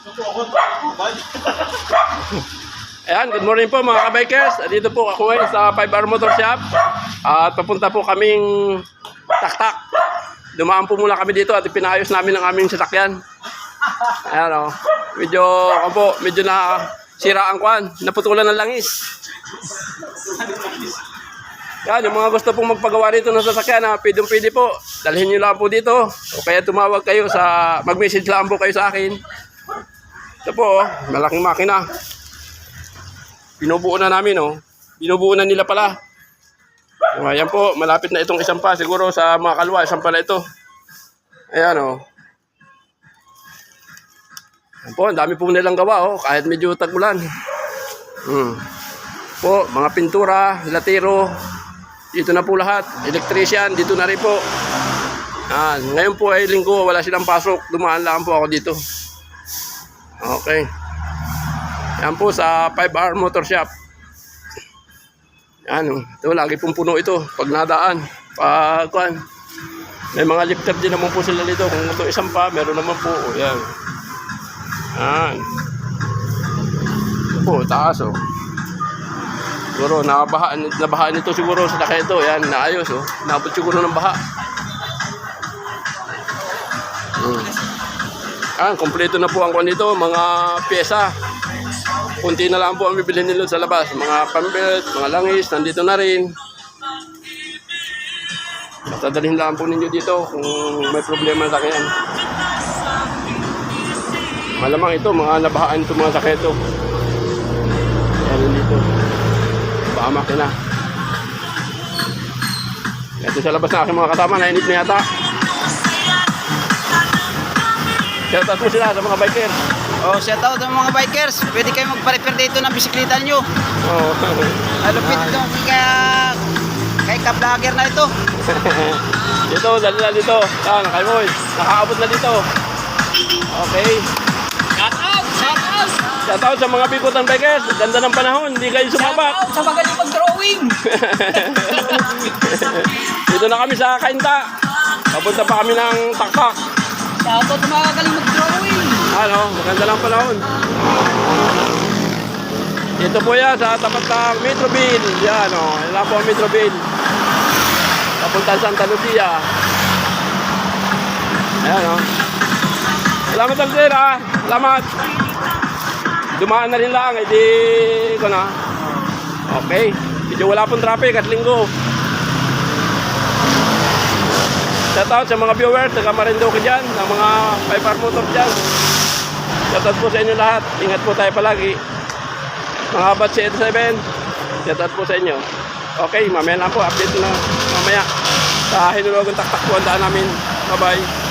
Ayan, good morning po mga kabikers. Dito po ako ngayon sa 5R Motor Shop. At papunta po kaming taktak. Dumaan po muna kami dito at ipinayos namin ang aming sasakyan. Ayan o. Medyo, ako po, medyo na sira ang kwan. Naputulan ng langis. Yan, yung mga gusto pong magpagawa dito ng sasakyan, ha, pwedeng pwede po. Dalhin nyo lang po dito. O kaya tumawag kayo sa, mag-message lang po kayo sa akin. Ito po, oh, malaking makina. Binubuo na namin, oh. Binubuo na nila pala. O, ayan po, malapit na itong isang pa. Siguro sa mga kalwa, isang pala ito. Ayan, oh. Ayan po, ang dami po nilang gawa, oh. Kahit medyo tagulan. Hmm. Po, mga pintura, latero, dito na po lahat. Electrician, dito na rin po. Ah, ngayon po ay linggo, wala silang pasok. Dumaan lang po ako dito. Okay. Yan po sa 5R Motor Shop. Yan, ito lagi pong puno ito pag nadaan. Pag kuan. May mga lifter din naman po sila dito. Kung ito isang pa, meron naman po. Oh, yan. Yan. Ito po, taas oh. Siguro, nabahaan, nabahaan ito siguro sa laki ito. Yan, naayos oh. Nabot siguro ng baha. Hmm. Yan, kompleto na po ang kwan dito, mga pyesa. Kunti na lang po ang bibili nila sa labas. Mga pambelt, mga langis, nandito na rin. Basta dalhin lang po ninyo dito kung may problema sa kanya. Malamang ito, mga nabahaan ito mga saketo. Yan dito. Pahamak na. Ito sa labas na aking mga kasama, nainit na yata. Shoutout mo sila sa mga biker. Oh, shout out ng mga bikers. Pwede kayo magpa-repair dito ng bisikleta nyo. Oh. Malupit ito kaya kay ka-vlogger na ito. dito, dali na dito. Yan, kay Moy. Nakaabot na dito. Okay. Shout out! Shout out! Shoutout sa mga bikutan bikers. Ganda ng panahon. Hindi kayo sumabak. sa magaling mag-drawing! dito na kami sa Kainta. Papunta pa kami ng Takpak. Shout out sa mga magaling mag-drawing! Ano, maganda lang panahon. Dito po yan sa tapat ng Metroville. Yan o, oh. yan po ang Metroville. Papunta sa Santa Lucia. Ayan o. Oh. Salamat ang sir ha. Salamat. Dumaan na rin lang. Hindi ko na. Okay. Medyo wala pong traffic at linggo. Shoutout sa mga viewers, taga Marinduque dyan, ng mga 5R motor dyan. Shoutout po sa inyo lahat. Ingat po tayo palagi. Mga batch 87, shoutout po sa inyo. Okay, mamaya lang po. Update na mamaya. Sa Hinulogan Taktak po ang daan namin. Bye-bye.